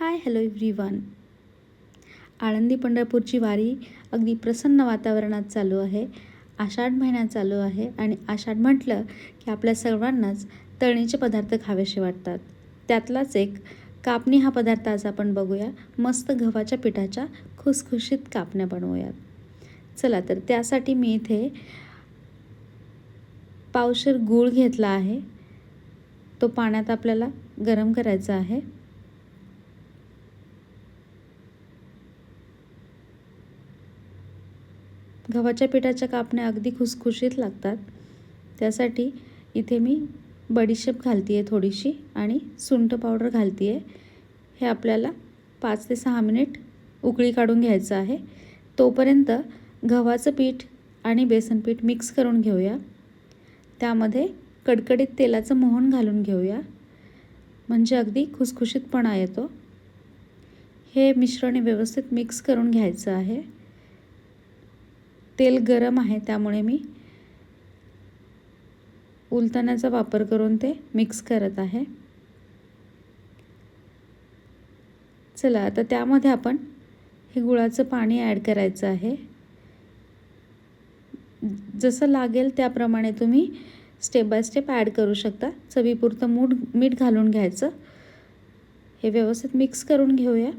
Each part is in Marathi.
हाय हॅलो एव्हरीवन आळंदी पंढरपूरची वारी अगदी प्रसन्न वातावरणात चालू आहे. आषाढ महिना चालू आहे आणि आषाढ म्हटलं की आपल्या सर्वांनाच तळणीचे पदार्थ खावेसे वाटतात. त्यातलाच एक कापणी हा पदार्थ आज आपण बघूया. मस्त गव्हाच्या पिठाच्या खुसखुशीत कापण्या बनवूयात. चला तर त्यासाठी मी इथे पावशर गूळ घेतला आहे. तो पाण्यात आपल्याला गरम करायचा आहे. गव्हाच्या पिठाच्या कापण्या अगदी खुसखुशीत लागतात. त्यासाठी इथे मी बडीशेप घालते आहे थोडीशी आणि सुंठ पावडर घालते आहे हे आपल्याला पाच ते सहा मिनिट उकळी काढून घ्यायचं आहे. तोपर्यंत गव्हाचं पीठ आणि बेसन पीठ मिक्स करून घेऊया. त्यामध्ये कडकडीत तेलाचं मोहन घालून घेऊया. म्हणजे अगदी खुसखुशीतपणा येतो. हे मिश्रण व्यवस्थित मिक्स करून घ्यायचं आहे. तेल गरम आहे त्यामुळे मी उलताण्याचा वापर करून ते मिक्स करत आहे. चला आता त्यामध्ये आपण हे गुळाचं पाणी ॲड करायचं आहे. जसं लागेल त्याप्रमाणे तुम्ही स्टेप बाय स्टेप ॲड करू शकता. चवीपुरतं मूठ मीठ घालून घ्यायचं. हे व्यवस्थित मिक्स करून घेऊया.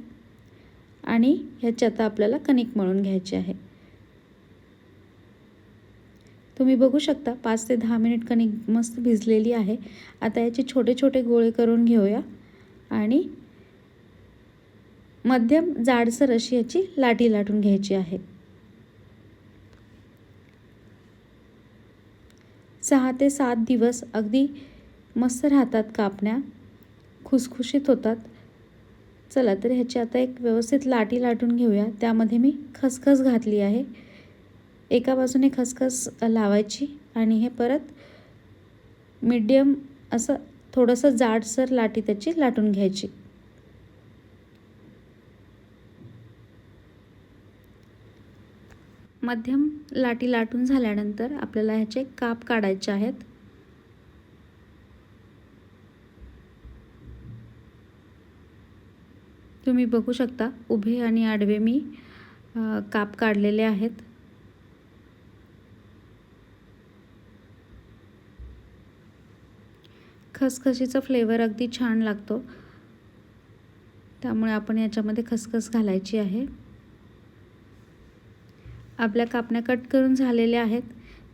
आणि ह्याची आता आपल्याला कणिक मळून घ्यायची आहे. तुम्ही बघू शकता पाच ते दहा मिनिट कणिक मस्त भिजलेली आहे. आता याचे छोटे छोटे गोळे करून घेऊया. आणि मध्यम जाडसर अशी याची लाटी लाटून घ्यायची आहे. सहा ते सात दिवस अगदी मस्त राहतात कापण्या. खुसखुशीत होतात. चला तर ह्याची आता एक व्यवस्थित लाटी लाटून घेऊया. त्यामध्ये मी खसखस घातली आहे. एका बाजूने खसखस लावायची आणि हे परत मीडियम असं थोडंसं जाडसर लाटी त्याची लाटून घ्यायची. मध्यम लाटी लाटून झाल्यानंतर आपल्याला ह्याचे काप काढायचे आहेत. तुम्ही बघू शकता उभे आणि आडवे मी काप काढलेले आहेत. खसखशीचा फ्लेवर अगदी छान लागतो. त्यामुळे आपण याच्यामध्ये खसखस घालायची आहे. आपल्या कापण्या कट करून झालेल्या आहेत.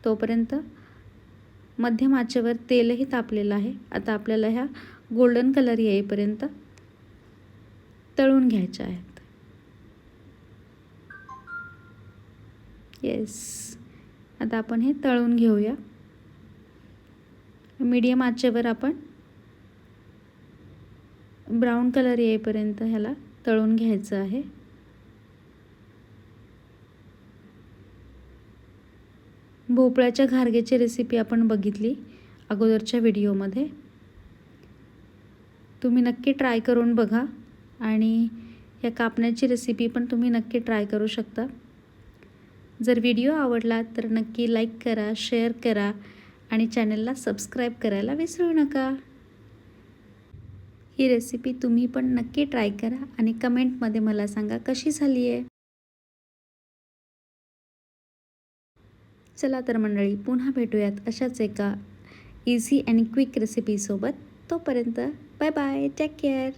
तोपर्यंत मध्यम आचेवर तेलही तापलेलं आहे. आता आपल्याला ह्या गोल्डन कलर येईपर्यंत तळून घ्यायच्या आहेत. येस आता आपण हे तळून घेऊया. मीडियम आचेवर आपण ब्राऊन कलर येईपर्यंत ह्याला तळून घ्यायचं आहे. भोपळ्याच्या घारग्याची रेसिपी आपण बघितली अगोदरच्या व्हिडिओमध्ये तुम्ही नक्की ट्राय करून बघा आणि या कापण्याची रेसिपी पण तुम्ही नक्की ट्राय करू शकता. जर व्हिडिओ आवडला तर नक्की लाईक करा शेअर करा आणि चॅनलला सबस्क्राईब करायला विसरू नका. ही रेसिपी तुम्ही पण नक्की ट्राय करा आणि कमेंटमध्ये मला सांगा कशी झाली आहे. चला तर मंडळी पुन्हा भेटूयात अशाच एका इझी आणि क्विक रेसिपीसोबत तोपर्यंत बाय बाय टेक केअर